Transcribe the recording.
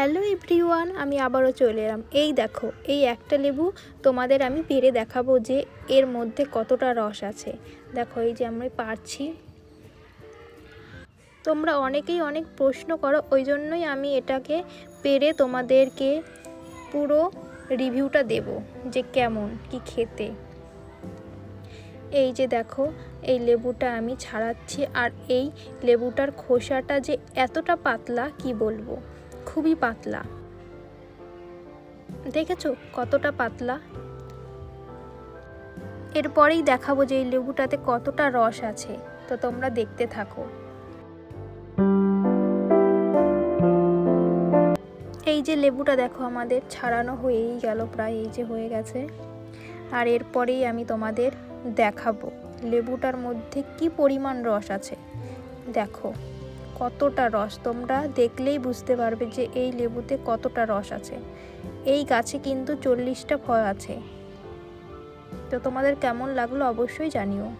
Hello everyone, আমি আবারও চলে এলাম। এই দেখো, এই একটা লেবু তোমাদের আমি পেরে দেখাবো যে এর মধ্যে কতটা রস আছে। দেখো, এই যে আমরা পারছি। তোমরা অনেকেই অনেক প্রশ্ন করো, ওই জন্যই আমি এটাকে পেরে তোমাদেরকে পুরো রিভিউটা দেব যে কেমন, কি খেতে। এই যে দেখো, এই লেবুটা আমি ছাড়াচ্ছি, আর এই লেবুটার খোসাটা যে এতটা পাতলা, কি বলব? খুবই পাতলা। দেখেছ কতটা পাতলা? এরপরেই দেখাবো যে এই লেবুটাতে কতটা রস আছে, তো তোমরা দেখতে থাকো। এই যে লেবুটা দেখো আমাদের ছাড়ানো হয়েই গেল, প্রায় এই যে হয়ে গেছে। আর এরপরেই আমি তোমাদের দেখাবো লেবুটার মধ্যে কি পরিমাণ রস আছে। দেখো। কতটা রস? তোমরা দেখলেই বুঝতে পারবে যে এই লেবুতে কতটা রস আছে। এই গাছে কিন্তু চল্লিশটা ফল আছে। তো তোমাদের কেমন লাগল অবশ্যই জানিও।